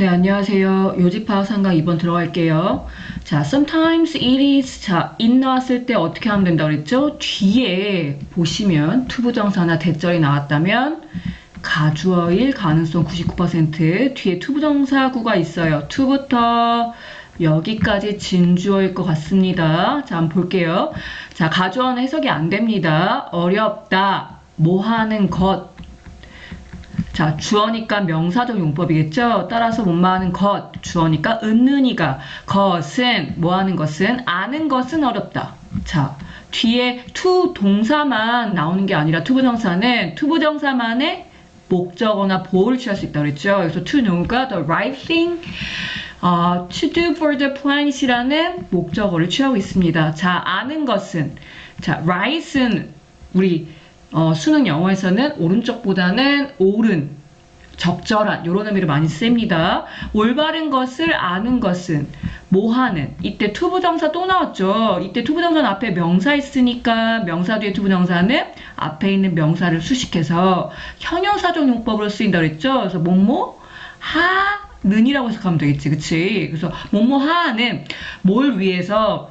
네, 안녕하세요. 요지파악 상가 2번 들어갈게요. 자, sometimes it is. 자, it 나왔을 때 어떻게 하면 된다고 그랬죠? 뒤에 보시면 투부정사나 대절이 나왔다면 가주어일 가능성 99% 뒤에 투부정사구가 있어요. to부터 여기까지 진주어일 것 같습니다. 자, 한번 볼게요. 자, 가주어는 해석이 안 됩니다. 어렵다. 뭐 하는 것. 자, 주어니까 명사적 용법이겠죠? 따라서 못마하는 것, 주어니까 은는이가 것은 뭐 하는 것은 아는 것은 어렵다. 자, 뒤에 to 동사만 나오는 게 아니라 투부정사는 투부정사만의 목적어나 보호를 취할 수 있다고 그랬죠. 그래서 to know가 the right thing 어, to do for the planet이라는 목적어를 취하고 있습니다. 자, 아는 것은 자, right은 우리 어, 수능 영어에서는 오른쪽보다는 옳은 적절한 이런 의미를 많이 씁니다. 올바른 것을 아는 것은 뭐 하는 이때 투부정사 또 나왔죠. 이때 투부정사는 앞에 명사 있으니까 명사 뒤에 투부정사는 앞에 있는 명사를 수식해서 형용사적 용법으로 쓰인다 그랬죠. 그래서 뭐뭐 하는이라고 해석하면 되겠지, 그치? 그래서 뭐뭐 하는 뭘 위해서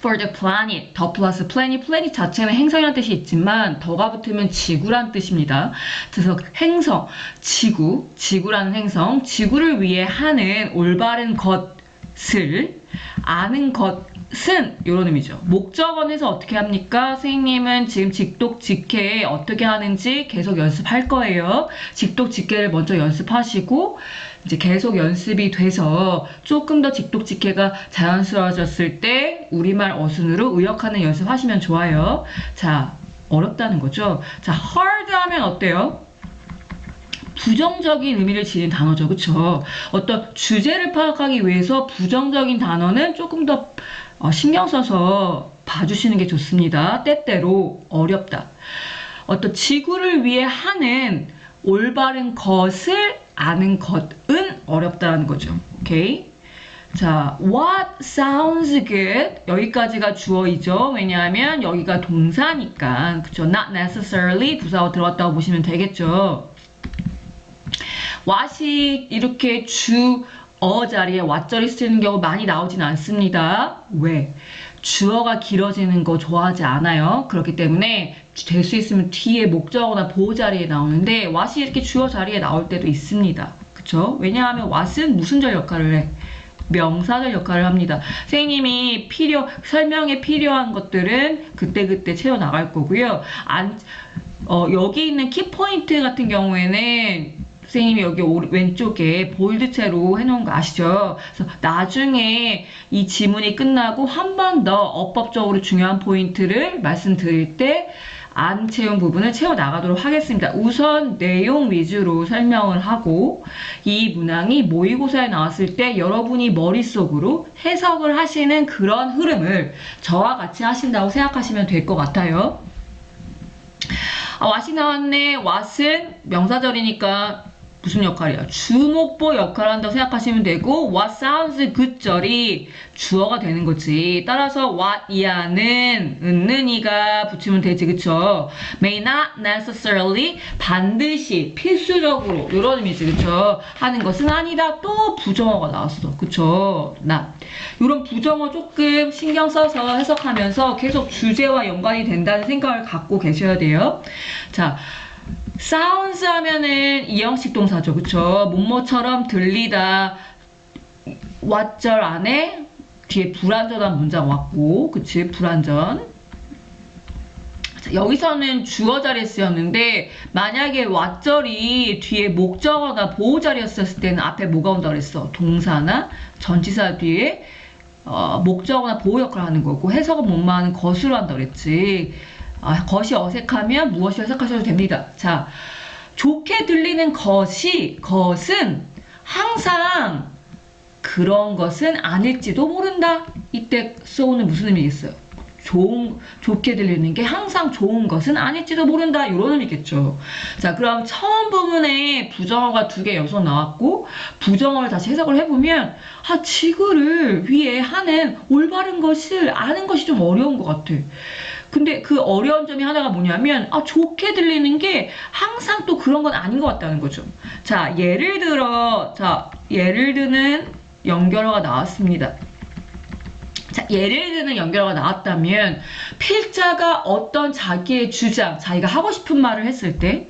for the planet, 더 플러스 planet, planet 자체는 행성이라는 뜻이 있지만 더가 붙으면 지구란 뜻입니다. 그래서 행성, 지구, 지구라는 행성, 지구를 위해 하는 올바른 것을 아는 것은 이런 의미죠. 목적어에서 어떻게 합니까? 선생님은 지금 직독 직해 어떻게 하는지 계속 연습할 거예요. 직독 직해를 먼저 연습하시고 이제 계속 연습이 돼서 조금 더 직독직해가 자연스러워졌을 때 우리말 어순으로 의역하는 연습하시면 좋아요. 자, 어렵다는 거죠. 자, hard 하면 어때요? 부정적인 의미를 지닌 단어죠. 그쵸? 어떤 주제를 파악하기 위해서 부정적인 단어는 조금 더 어, 신경 써서 봐주시는 게 좋습니다. 때때로 어렵다. 어떤 지구를 위해 하는 올바른 것을 아는 것은 어렵다는 거죠. 오케이? 자, what sounds good? 여기까지가 주어이죠. 왜냐하면 여기가 동사니까. 그쵸? not necessarily 부사가 들어갔다고 보시면 되겠죠. what이 이렇게 주어 자리에 what절이 쓰이는 경우 많이 나오진 않습니다. 왜? 주어가 길어지는 거 좋아하지 않아요. 그렇기 때문에 될 수 있으면 뒤에 목적어나 보호 자리에 나오는데 what이 이렇게 주어 자리에 나올 때도 있습니다. 그쵸? 왜냐하면 what은 무슨 절 역할을 해? 명사절 역할을 합니다. 선생님이 필요, 설명에 필요한 것들은 그때그때 채워 나갈 거고요. 안, 어, 여기 있는 키포인트 같은 경우에는 선생님이 여기 오- 왼쪽에 볼드체로 해놓은 거 아시죠? 그래서 나중에 이 지문이 끝나고 한 번 더 어법적으로 중요한 포인트를 말씀드릴 때 안 채운 부분을 채워 나가도록 하겠습니다. 우선 내용 위주로 설명을 하고 이 문항이 모의고사에 나왔을 때 여러분이 머릿속으로 해석을 하시는 그런 흐름을 저와 같이 하신다고 생각하시면 될 것 같아요. 아, 왓이 나왔네. 왓은 명사절이니까 무슨 역할이야? 주목보 역할을 한다고 생각하시면 되고 what sounds good절이 주어가 되는 거지. 따라서 what 이하는 은는이가 붙이면 되지. 그쵸? may not necessarily 반드시 필수적으로 이런 의미지. 그쵸? 하는 것은 아니다. 또 부정어가 나왔어. 그쵸? not. 이런 부정어 조금 신경 써서 해석하면서 계속 주제와 연관이 된다는 생각을 갖고 계셔야 돼요. 자, sounds 하면은 이형식 동사죠. 그쵸? 뭐뭐처럼 들리다. 왓절 안에 뒤에 불완전한 문장 왔고, 그치? 불완전. 자, 여기서는 주어 자리에 쓰였는데, 만약에 왓절이 뒤에 목적어나 보호 자리였을 때는 앞에 뭐가 온다 그랬어? 동사나 전치사 뒤에 어, 목적어나 보호 역할을 하는 거고, 해석은 못마하는 것으로 한다 그랬지. 아, 것이 어색하면 무엇이 어색하셔도 됩니다. 자, 좋게 들리는 것이, 것은 항상 그런 것은 아닐지도 모른다. 이때 소는 무슨 의미겠어요? 좋은, 좋게 들리는 게 항상 좋은 것은 아닐지도 모른다. 이런 의미겠죠. 자, 그럼 처음 부분에 부정어가 두개 여기서 나왔고, 부정어를 다시 해석을 해보면, 아, 지구를 위해 하는 올바른 것을 아는 것이 좀 어려운 것 같아. 근데 그 어려운 점이 하나가 뭐냐면, 아, 좋게 들리는 게 항상 또 그런 건 아닌 것 같다는 거죠. 자, 예를 들어, 자, 예를 드는 연결어가 나왔습니다. 자, 예를 드는 연결어가 나왔다면 필자가 어떤 자기의 주장, 자기가 하고 싶은 말을 했을 때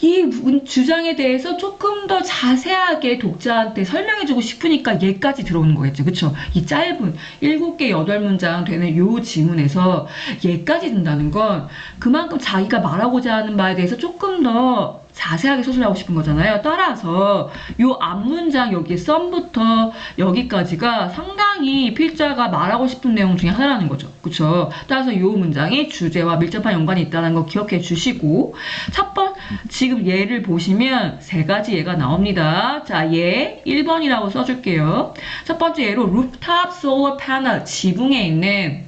이 주장에 대해서 조금 더 자세하게 독자한테 설명해주고 싶으니까 얘까지 들어오는 거겠죠. 그쵸? 이 짧은 7개, 8문장 되는 요 지문에서 얘까지 든다는 건 그만큼 자기가 말하고자 하는 바에 대해서 조금 더 자세하게 서술하고 싶은 거잖아요. 따라서 요 앞문장 여기 썸부터 여기까지가 상당히 필자가 말하고 싶은 내용 중에 하나라는 거죠. 그쵸? 따라서 요 문장이 주제와 밀접한 연관이 있다는 거 기억해 주시고 첫 번, 지금 얘를 보시면 세 가지 예가 나옵니다. 자, 얘 1번이라고 써줄게요. 첫 번째 예로 rooftop solar panel 지붕에 있는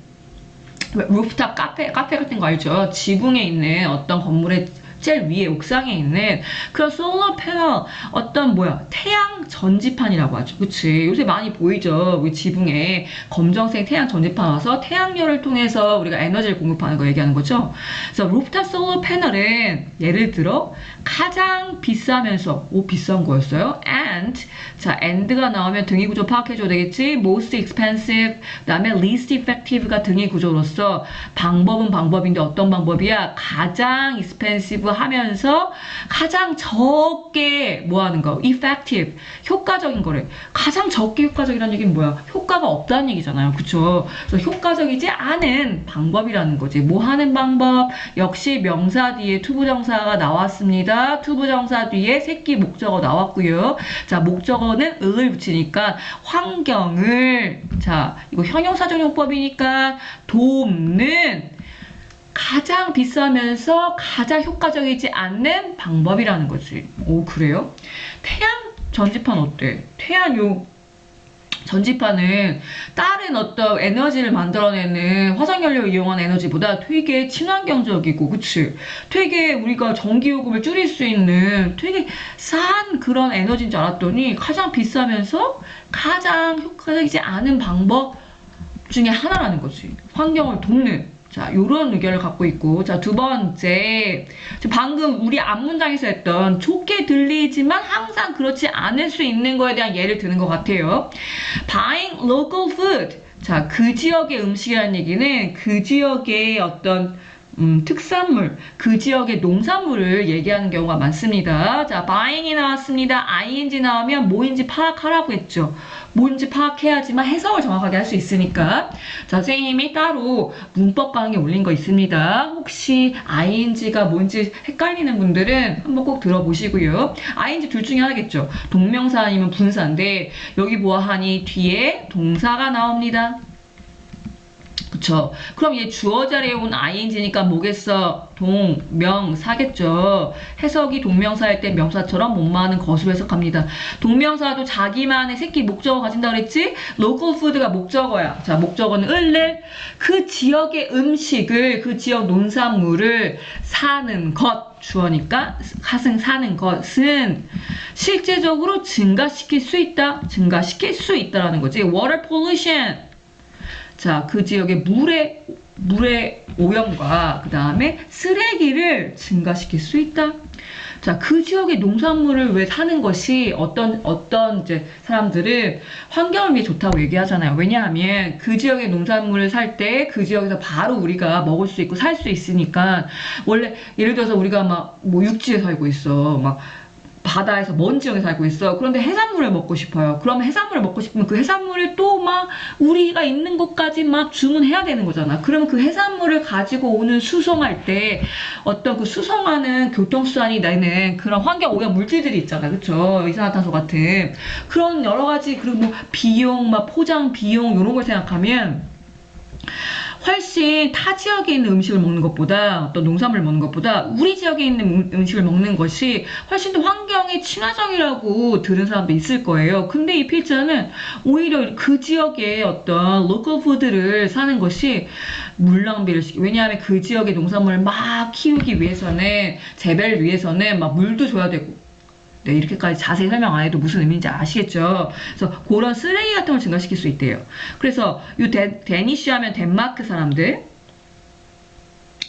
루프탑 카페, 카페 같은 거 알죠? 지붕에 있는 어떤 건물의 제일 위에 옥상에 있는 그런 솔로 패널 어떤 뭐야 태양 전지판이라고 하죠. 그치? 요새 많이 보이죠? 우리 지붕에 검정색 태양 전지판 와서 태양열을 통해서 우리가 에너지를 공급하는 거 얘기하는 거죠? 그래서 루프탑 솔로 패널은 예를 들어 가장 비싸면서 오 비싼 거였어요? and 자 and가 나오면 등위 구조 파악해줘야 되겠지? most expensive 그다음에 least effective가 등위 구조로서 방법은 방법인데 어떤 방법이야? 가장 expensive 하면서 가장 적게 뭐 하는 거? effective 효과적인 거래 가장 적게 효과적이라는 얘기는 뭐야? 효과가 없다는 얘기잖아요. 그쵸? 그래서 효과적이지 않은 방법이라는 거지. 뭐 하는 방법? 역시 명사 뒤에 투부정사가 나왔습니다. 투부정사 뒤에 새끼 목적어 나왔고요. 자 목적어는 을을 붙이니까 환경을. 자 이거 형용사정용법이니까 돕는 가장 비싸면서 가장 효과적이지 않는 방법이라는 거지. 오, 그래요? 태양 전지판 어때? 태양 요 전지판은 다른 어떤 에너지를 만들어내는 화석연료 이용한 에너지보다 되게 친환경적이고, 그치? 되게 우리가 전기요금을 줄일 수 있는 되게 싼 그런 에너지인 줄 알았더니 가장 비싸면서 가장 효과적이지 않은 방법 중에 하나라는 거지. 환경을 돕는. 자, 요런 의견을 갖고 있고. 자, 두 번째. 방금 우리 앞문장에서 했던 좋게 들리지만 항상 그렇지 않을 수 있는 거에 대한 예를 드는 것 같아요. Buying local food. 자, 그 지역의 음식이라는 얘기는 그 지역의 어떤 음, 특산물, 그 지역의 농산물을 얘기하는 경우가 많습니다. 자, buying이 나왔습니다. ing 나오면 뭐인지 파악하라고 했죠. 뭔지 파악해야지만 해석을 정확하게 할 수 있으니까. 자, 선생님이 따로 문법 강의 올린 거 있습니다. 혹시 ing가 뭔지 헷갈리는 분들은 한번 꼭 들어보시고요. ing 둘 중에 하나겠죠. 동명사 아니면 분사인데, 여기 보아하니 뒤에 동사가 나옵니다. 그쵸. 그럼 얘 주어 자리에 온 ing니까 뭐겠어? 동명사겠죠. 해석이 동명사일 때 명사처럼 못마는 것으로 해석합니다. 동명사도 자기만의 새끼 목적어 가진다 그랬지? local food가 목적어야. 자, 목적어는 을래. 그 지역의 음식을, 그 지역 농산물을 사는 것. 주어니까 가승 사는 것은 실제적으로 증가시킬 수 있다. 증가시킬 수 있다라는 거지. water pollution. 자, 그 지역의 물의 물의 오염과 그 다음에 쓰레기를 증가시킬 수 있다. 자, 그 지역의 농산물을 왜 사는 것이 어떤, 어떤 이제 사람들은 환경을 위해 좋다고 얘기하잖아요. 왜냐하면 그 지역의 농산물을 살 때 그 지역에서 바로 우리가 먹을 수 있고 살 수 있으니까 원래 예를 들어서 우리가 막 뭐 육지에 살고 있어. 막 바다에서 먼 지역에 살고 있어. 그런데 해산물을 먹고 싶어요. 그러면 해산물을 먹고 싶으면 그 해산물을 또 막 우리가 있는 곳까지 막 주문해야 되는 거잖아. 그러면 그 해산물을 가지고 오는 수송할 때 어떤 그 수송하는 교통수단이 내는 그런 환경 오염 물질들이 있잖아. 그쵸? 이산화탄소 같은. 그런 여러 가지, 그리고 뭐 비용, 막 포장 비용, 이런 걸 생각하면 훨씬 타 지역에 있는 음식을 먹는 것보다 어떤 농산물을 먹는 것보다 우리 지역에 있는 음- 음식을 먹는 것이 훨씬 더 환경에 친화적이라고 들은 사람도 있을 거예요. 근데 이 필자는 오히려 그 지역의 어떤 로컬 푸드를 사는 것이 물 낭비를 시키. 왜냐하면 그 지역의 농산물을 막 키우기 위해서는 재배를 위해서는 막 물도 줘야 되고 네, 이렇게까지 자세히 설명 안 해도 무슨 의미인지 아시겠죠? 그래서 그런 쓰레기 같은 걸 증가시킬 수 있대요. 그래서 이 데, 데니쉬 하면 덴마크 사람들,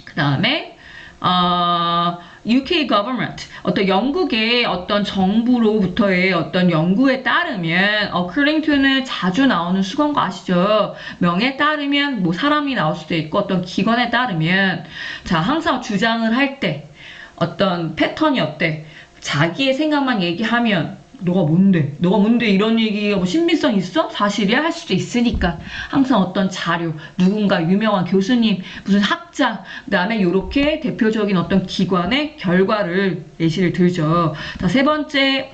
그 다음에, 어, UK government 어떤 영국의 어떤 정부로부터의 어떤 연구에 따르면 according to는 자주 나오는 수건거 아시죠? 명에 따르면 뭐 사람이 나올 수도 있고 어떤 기관에 따르면 자 항상 주장을 할 때 어떤 패턴이 어때? 자기의 생각만 얘기하면 너가 뭔데? 너가 뭔데 이런 얘기가 뭐 신빙성 있어? 사실이야? 할 수도 있으니까 항상 어떤 자료, 누군가 유명한 교수님, 무슨 학자, 그 다음에 이렇게 대표적인 어떤 기관의 결과를 예시를 들죠. 자, 세 번째,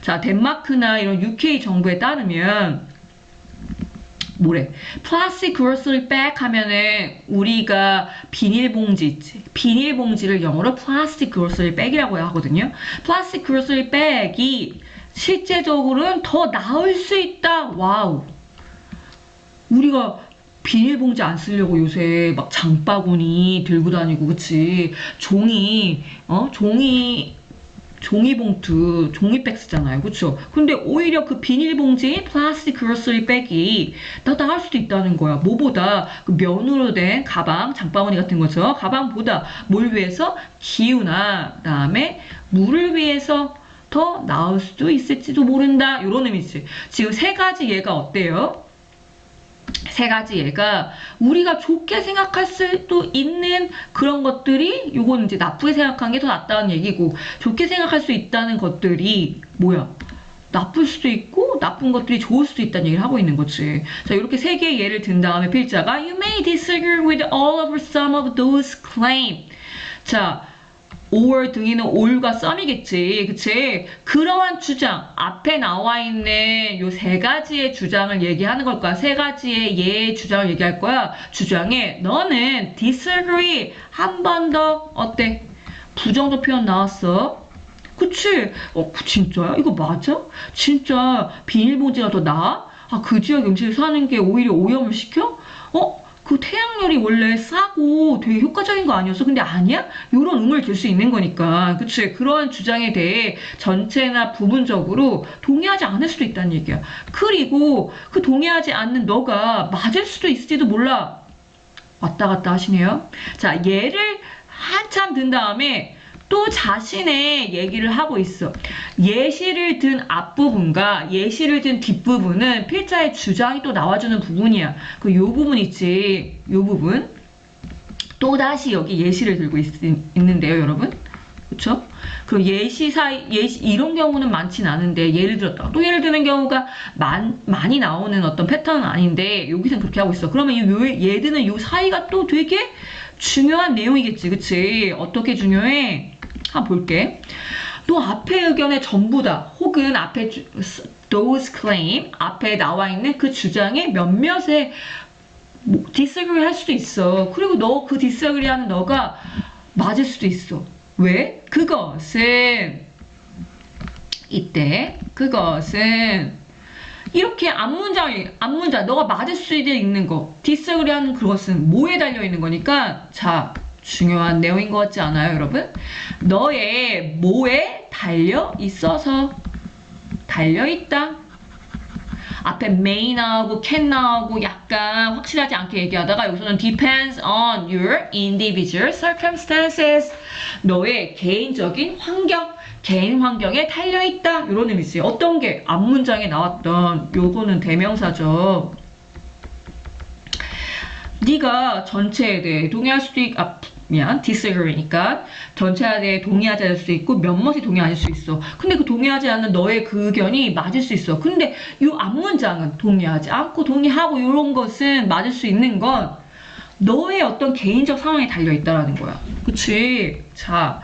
자, 덴마크나 이런 UK 정부에 따르면 뭐래? 플라스틱 그로스리 백 하면은 우리가 비닐봉지 있지. 비닐봉지를 영어로 플라스틱 그로스리 백이라고 하거든요. 플라스틱 그로스리 백이 실제적으로는 더 나을 수 있다. 와우. 우리가 비닐봉지 안 쓰려고 요새 막 장바구니 들고 다니고 그치 종이 어 종이 종이봉투 종이백 쓰잖아요. 그쵸? 근데 오히려 그 비닐봉지 플라스틱 그로스리 백이 더 나을 수도 있다는 거야. 뭐보다 그 면으로 된 가방 장바구니 같은 거죠. 가방보다 뭘 위해서? 기후나 그 다음에 물을 위해서 더 나을 수도 있을지도 모른다. 이런 의미지. 지금 세 가지 예가 어때요? 세 가지 예가 우리가 좋게 생각할 수도 있는 그런 것들이 요거는 이제 나쁘게 생각한 게 더 낫다는 얘기고 좋게 생각할 수 있다는 것들이 뭐야 나쁠 수도 있고 나쁜 것들이 좋을 수도 있다는 얘기를 하고 있는 거지. 자 이렇게 세 개의 예를 든 다음에 필자가 You may disagree with all of some of those claim. 자 or 등에는 all과 some이겠지. 그치? 그러한 주장, 앞에 나와 있는 요 세 가지의 주장을 얘기하는 걸 거야. 세 가지의 예의 주장을 얘기할 거야. 주장에 너는 disagree 한 번 더 어때? 부정적 표현 나왔어. 그치? 어, 진짜야? 이거 맞아? 진짜 비닐봉지가 더 나아? 아, 그 지역 음식을 사는 게 오히려 오염을 시켜? 어? 그 태양열이 원래 싸고 되게 효과적인 거 아니었어? 근데 아니야? 이런 의문을 들 수 있는 거니까. 그치? 그런 주장에 대해 전체나 부분적으로 동의하지 않을 수도 있다는 얘기야. 그리고 그 동의하지 않는 너가 맞을 수도 있을지도 몰라. 왔다 갔다 하시네요. 자, 예를 한참 든 다음에 또 자신의 얘기를 하고 있어. 예시를 든 앞부분과 예시를 든 뒷부분은 필자의 주장이 또 나와주는 부분이야. 그 요 부분 있지. 요 부분. 또 다시 여기 예시를 들고 있, 있는데요, 여러분. 그쵸? 그 예시 사이, 예시, 이런 경우는 많진 않은데, 예를 들었다. 또 예를 드는 경우가 많, 많이 나오는 어떤 패턴은 아닌데, 여기서는 그렇게 하고 있어. 그러면 이 요, 예 드는 요 사이가 또 되게 중요한 내용이겠지. 그치? 어떻게 중요해? 한번 볼게. 또 앞의 의견의 전부 다. 혹은 앞에 주, those claim 앞에 나와 있는 그 주장의 몇몇에 뭐, disagree 할 수도 있어. 그리고 너 그 disagree 하는 너가 맞을 수도 있어. 왜? 그것은 이때 그것은 이렇게 앞문장을 앞문장 너가 맞을 수 있는 거 disagree 하는 그것은 뭐에 달려 있는 거니까 자 중요한 내용인 것 같지 않아요, 여러분? 너의 뭐에 달려 있어서 달려 있다. 앞에 may 나오고 can 나오고 약간 확실하지 않게 얘기하다가 여기서는 depends on your individual circumstances. 너의 개인적인 환경, 개인 환경에 달려 있다. 이런 의미지. 어떤 게 앞 문장에 나왔던 요거는 대명사죠. 네가 전체에 대해 동의할 수도 있고 아, 미안 disagree니까 전체에 대해 동의하지 않을 수 있고 몇몇이 동의할 수 있어. 근데 그 동의하지 않는 너의 그 의견이 맞을 수 있어. 근데 이 앞 문장은 동의하지 않고 동의하고 이런 것은 맞을 수 있는 건 너의 어떤 개인적 상황에 달려 있다라는 거야. 그치 자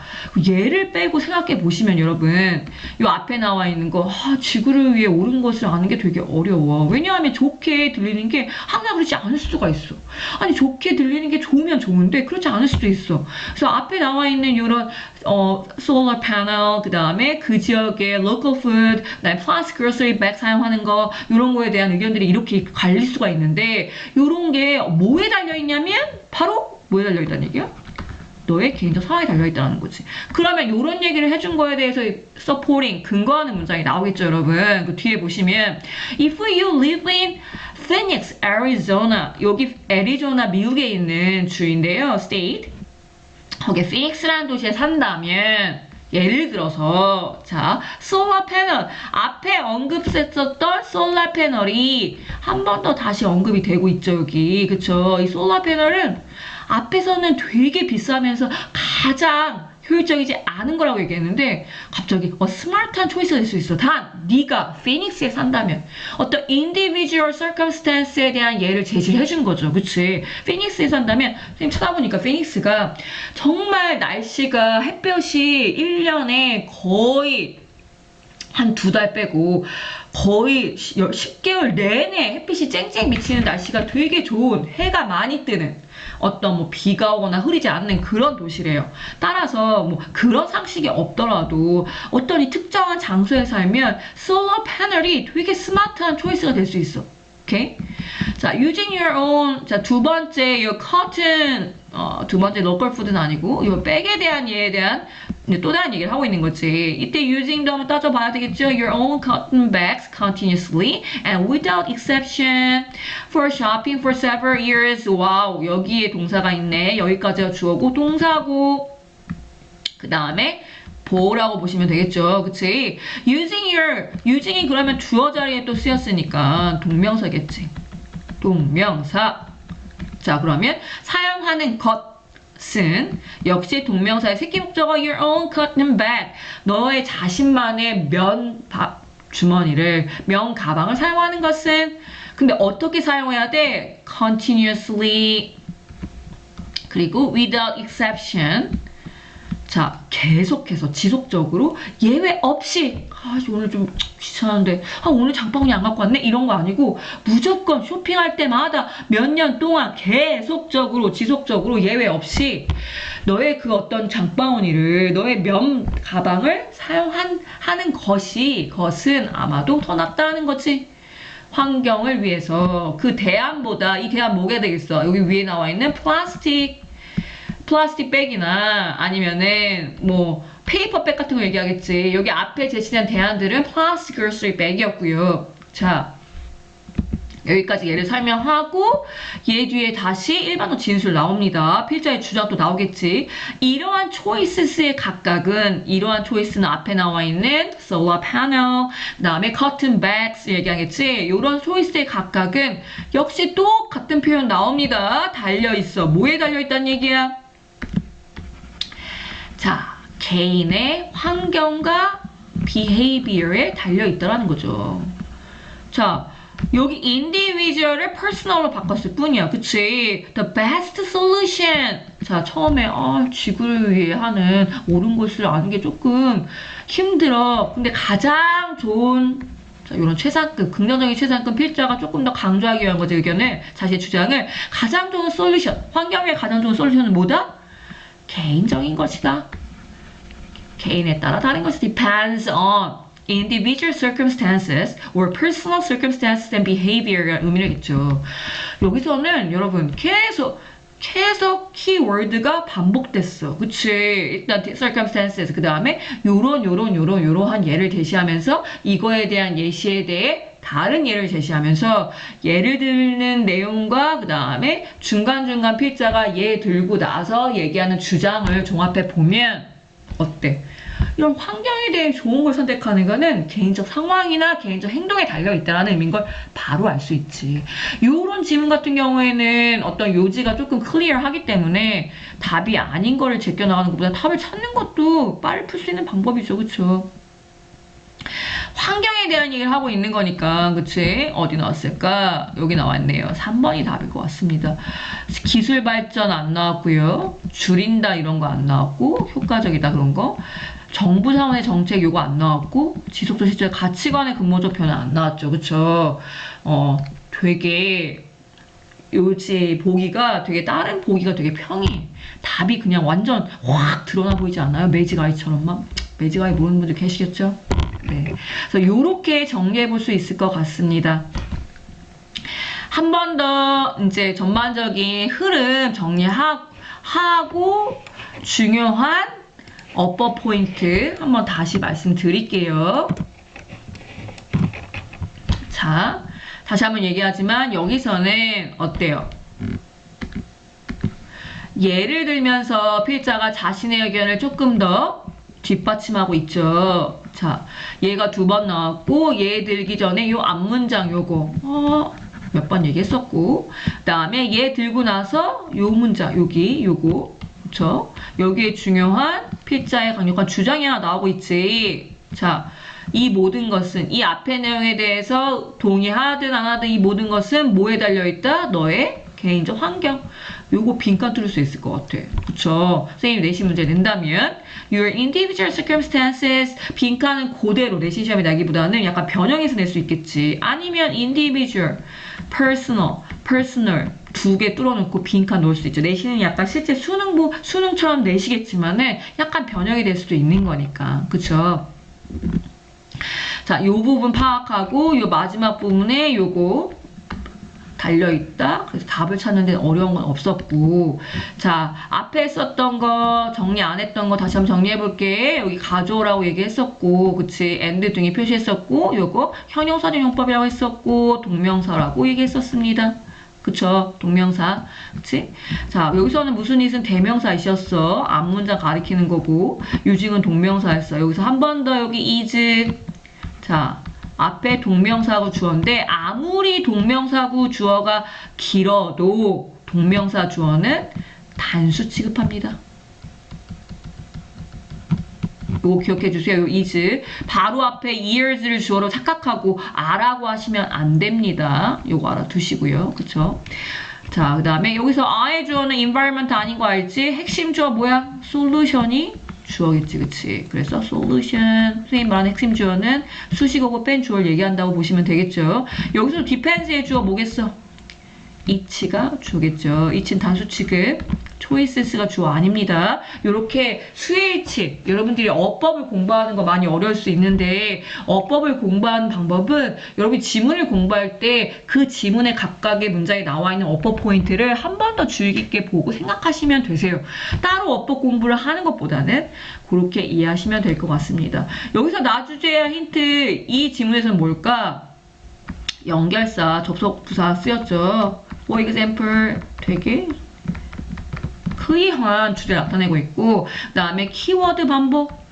얘를 빼고 생각해 보시면 여러분 이 앞에 나와 있는 거 아, 지구를 위해 옳은 것을 아는 게 되게 어려워. 왜냐하면 좋게 들리는 게 항상 그렇지 않을 수가 있어. 아니 좋게 들리는 게 좋으면 좋은데 그렇지 않을 수도 있어. 그래서 앞에 나와 있는 이런 어 solar panel 그 다음에 그 지역의 local food 그 다음에 plastic grocery bag 사용하는 거 이런 거에 대한 의견들이 이렇게 갈릴 수가 있는데 이런 게 뭐에 달려 있냐면 바로 뭐에 달려 있다는 얘기야? 너의 개인적 상황에 달려있다는 거지. 그러면 이런 얘기를 해준 거에 대해서 supporting, 근거하는 문장이 나오겠죠, 여러분. 그 뒤에 보시면 If you live in Phoenix, Arizona 여기 애리조나 미국에 있는 주인데요, state. 거기에 피닉스라는 도시에 산다면 예를 들어서 자 솔라 패널 앞에 언급했었던 솔라 패널이 한 번 더 다시 언급이 되고 있죠 여기 그쵸 이 솔라 패널은 앞에서는 되게 비싸면서 가장 효율적이지 않은 거라고 얘기했는데 갑자기 어, 스마트한 초이스가 될 수 있어. 단 네가 피닉스에 산다면 어떤 individual circumstance에 대한 예를 제시를 해준 거죠. 그치? 피닉스에 산다면 선생님 찾아보니까 피닉스가 정말 날씨가 햇볕이 1년에 거의 한 두 달 빼고 거의 10개월 내내 햇빛이 쨍쨍 비치는 날씨가 되게 좋은 해가 많이 뜨는 어떤 뭐 비가 오거나 흐리지 않는 그런 도시래요. 따라서 뭐 그런 상식이 없더라도 어떤 이 특정한 장소에 살면 솔라 패널이 되게 스마트한 초이스가 될 수 있어. 오케이? 자, using your own. 자, 두 번째, 이 cotton. 어, 두 번째 local food는 아니고, 이 백에 대한 예에 대한 또 다른 얘기를 하고 있는 거지. 이때 using도 한번 따져봐야 되겠죠. Your own cotton bags continuously and without exception for shopping for several years. 와우, 여기에 동사가 있네. 여기까지가 주어고 동사고. 그 다음에 보라고 보시면 되겠죠. 그치? using your, using이 그러면 주어 자리에 또 쓰였으니까 동명사겠지. 동명사. 자, 그러면 사용하는 것은 역시 동명사의 새끼 목적어 your own cotton bag. 너의 자신만의 면 바- 주머니를, 면 가방을 사용하는 것은 근데 어떻게 사용해야 돼? continuously 그리고 without exception 자, 계속해서 지속적으로 예외 없이 아, 오늘 좀 귀찮은데 아, 오늘 장바구니 안 갖고 왔네 이런 거 아니고 무조건 쇼핑할 때마다 몇 년 동안 계속적으로 지속적으로 예외 없이 너의 그 어떤 장바구니를 너의 면 가방을 사용한 하는 것이 것은 아마도 더 낫다는 거지. 환경을 위해서 그 대안보다 이 대안 뭐가 되겠어? 여기 위에 나와 있는 플라스틱 플라스틱 백이나 아니면은 뭐 페이퍼백 같은 거 얘기하겠지. 여기 앞에 제시된 대안들은 플라스틱 그로스리 백이었고요. 자, 여기까지 예를 설명하고 얘 뒤에 다시 일반어 진술 나옵니다. 필자의 주장도 나오겠지. 이러한 초이스의 각각은 이러한 초이스는 앞에 나와 있는 solar panel, 그다음에 cotton bags 얘기하겠지. 이런 초이스의 각각은 역시 또 같은 표현 나옵니다. 달려 있어. 뭐에 달려 있다는 얘기야? 자, 개인의 환경과 behavior에 달려 있다라는 거죠. 자, 여기 individual을 personal로 바꿨을 뿐이야. 그치? The best solution. 자, 처음에, 아, 지구를 위해 하는 옳은 것을 아는 게 조금 힘들어. 근데 가장 좋은, 자, 이런 최상급, 긍정적인 최상급 필자가 조금 더 강조하기 위한 거지, 의견을. 자신의 주장을. 가장 좋은 솔루션. 환경에 가장 좋은 솔루션은 뭐다? 개인적인 것이다. 개인에 따라 다른 것이 depends on individual circumstances or personal circumstances and behavior가 의미겠죠. 여기서는 여러분 계속 계속 키워드가 반복됐어. 그치? 일단 circumstances 그 다음에 요런 요런 요런 요러한 예를 제시하면서 이거에 대한 예시에 대해 다른 예를 제시하면서 예를 들는 내용과 그 다음에 중간중간 필자가 예 들고 나서 얘기하는 주장을 종합해 보면 어때? 이런 환경에 대해 좋은 걸 선택하는 거는 개인적 상황이나 개인적 행동에 달려 있다는 의미인 걸 바로 알 수 있지. 이런 질문 같은 경우에는 어떤 요지가 조금 클리어하기 때문에 답이 아닌 거를 제껴나가는 것보다 답을 찾는 것도 빨리 풀 수 있는 방법이죠. 그쵸? 환경에 대한 얘기를 하고 있는 거니까, 그치? 어디 나왔을까? 여기 나왔네요. 3번이 답일 것 같습니다. 기술 발전 안 나왔고요. 줄인다 이런 거 안 나왔고, 효과적이다 그런 거. 정부 차원의 정책 요거 안 나왔고, 지속적 실제 가치관의 근본적 변화 안 나왔죠. 그쵸? 어, 되게, 요지 보기가 되게 다른 보기가 되게 평이 답이 그냥 완전 확 드러나 보이지 않아요? 매직 아이처럼 막 매직 아이 모르는 분들 계시겠죠? 네. 그래서 요렇게 정리해 볼 수 있을 것 같습니다. 한 번 더 이제 전반적인 흐름 정리하고 중요한 어퍼 포인트 한번 다시 말씀드릴게요. 자, 다시 한번 얘기하지만 여기서는 어때요? 예를 들면서 필자가 자신의 의견을 조금 더 뒷받침하고 있죠. 자, 얘가 두 번 나왔고, 얘 들기 전에 요 앞문장 요거, 어, 몇 번 얘기했었고, 그 다음에 얘 들고 나서 요 문장, 여기, 요거, 그쵸? 여기에 중요한 필자의 강력한 주장이 하나 나오고 있지. 자, 이 모든 것은, 이 앞의 내용에 대해서 동의하든 안 하든 이 모든 것은 뭐에 달려 있다? 너의 개인적 환경. 요거 빈칸 뚫을 수 있을 것 같아. 그쵸? 선생님 내시 문제 낸다면 Your individual circumstances 빈칸은 그대로 내신 시험에 나기보다는 약간 변형해서 낼 수 있겠지. 아니면 individual, personal, personal 두 개 뚫어놓고 빈칸 넣을 수 있죠. 내신은 약간 실제 수능부, 수능처럼 내시겠지만은 약간 변형이 될 수도 있는 거니까. 그쵸? 자, 요 부분 파악하고 요 마지막 부분에 요거 달려있다. 그래서 답을 찾는 데는 어려운 건 없었고. 자, 앞에 썼던 거, 정리 안 했던 거 다시 한번 정리해볼게. 여기 가져오라고 얘기했었고, 그치. and 등이 표시했었고, 요거 현용사전 용법이라고 했었고, 동명사라고 얘기했었습니다. 그쵸. 동명사. 그치? 자, 여기서는 무슨 이은 대명사 이셨어. 앞문장 가리키는 거고, 유징은 동명사였어. 여기서 한 번 더 여기 is. 자, 앞에 동명사구 주어인데 아무리 동명사구 주어가 길어도 동명사 주어는 단수 취급합니다. 요거 기억해 주세요. 요 is 바로 앞에 years를 주어로 착각하고 아라고 하시면 안 됩니다. 요거 알아두시고요. 그쵸? 자, 그 다음에 여기서 I의 주어는 environment 아닌 거 알지? 핵심 주어 뭐야? solution이 주어겠지, 그치? 그래서 solution, 선생님 말하는 핵심 주어는 수식어고 뺀 주어를 얘기한다고 보시면 되겠죠. 여기서 defense의 주어 뭐겠어? 이치가 주겠죠. 이치는 단수 취급. Choices가 주어 아닙니다. 이렇게 수일치 여러분들이 어법을 공부하는 거 많이 어려울 수 있는데 어법을 공부하는 방법은 여러분이 지문을 공부할 때 그 지문의 각각의 문장에 나와 있는 어법 포인트를 한 번 더 주의 깊게 보고 생각하시면 되세요. 따로 어법 공부를 하는 것보다는 그렇게 이해하시면 될 것 같습니다. 여기서 나 주제야 힌트 이 지문에서는 뭘까? 연결사, 접속 부사 쓰였죠. For example, 되게 크이한 주제를 나타내고 있고 그 다음에 키워드 반복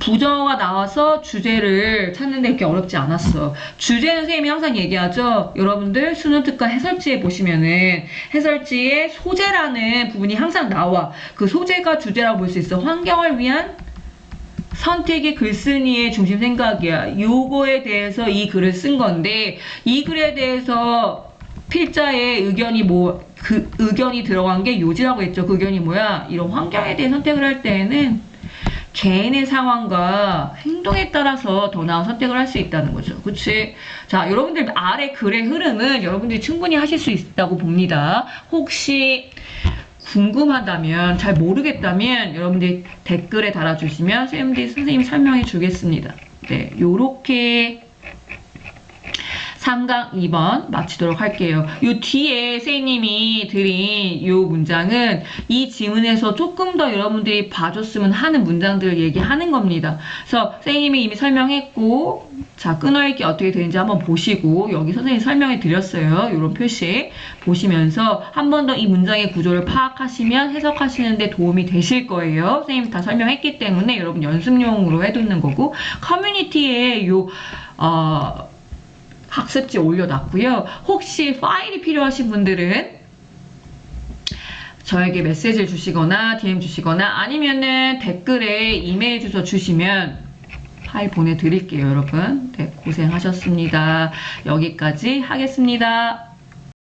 부정어가 나와서 주제를 찾는데 그렇게 어렵지 않았어. 주제는 선생님이 항상 얘기하죠. 여러분들 수능 특강 해설지에 보시면은 해설지에 소재라는 부분이 항상 나와. 그 소재가 주제라고 볼 수 있어. 환경을 위한 선택의 글쓴이의 중심 생각이야. 요거에 대해서 이 글을 쓴 건데 이 글에 대해서 필자의 의견이 뭐 그 의견이 들어간 게 요지라고 했죠. 그 의견이 뭐야? 이런 환경에 대해 선택을 할 때에는 개인의 상황과 행동에 따라서 더 나은 선택을 할 수 있다는 거죠. 그치? 자, 여러분들 아래 글의 흐름은 여러분들이 충분히 하실 수 있다고 봅니다. 혹시 궁금하다면, 잘 모르겠다면 여러분들이 댓글에 달아주시면 선생님들이 선생님이 설명해 주겠습니다. 네, 요렇게 3강 2번 마치도록 할게요. 요 뒤에 선생님이 드린 요 문장은 이 지문에서 조금 더 여러분들이 봐줬으면 하는 문장들을 얘기하는 겁니다. 그래서 선생님이 이미 설명했고 자 끊어읽기 어떻게 되는지 한번 보시고 여기 선생님이 설명해 드렸어요. 이런 표시 보시면서 한 번 더 이 문장의 구조를 파악하시면 해석하시는데 도움이 되실 거예요. 선생님이 다 설명했기 때문에 여러분 연습용으로 해두는 거고 커뮤니티에 요 어, 학습지 올려놨고요. 혹시 파일이 필요하신 분들은 저에게 메시지를 주시거나 DM 주시거나 아니면은 댓글에 이메일 주소 주시면 파일 보내드릴게요, 여러분. 네, 고생하셨습니다. 여기까지 하겠습니다.